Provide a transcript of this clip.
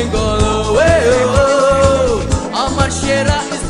engolou. Ei, oh, oh, oh.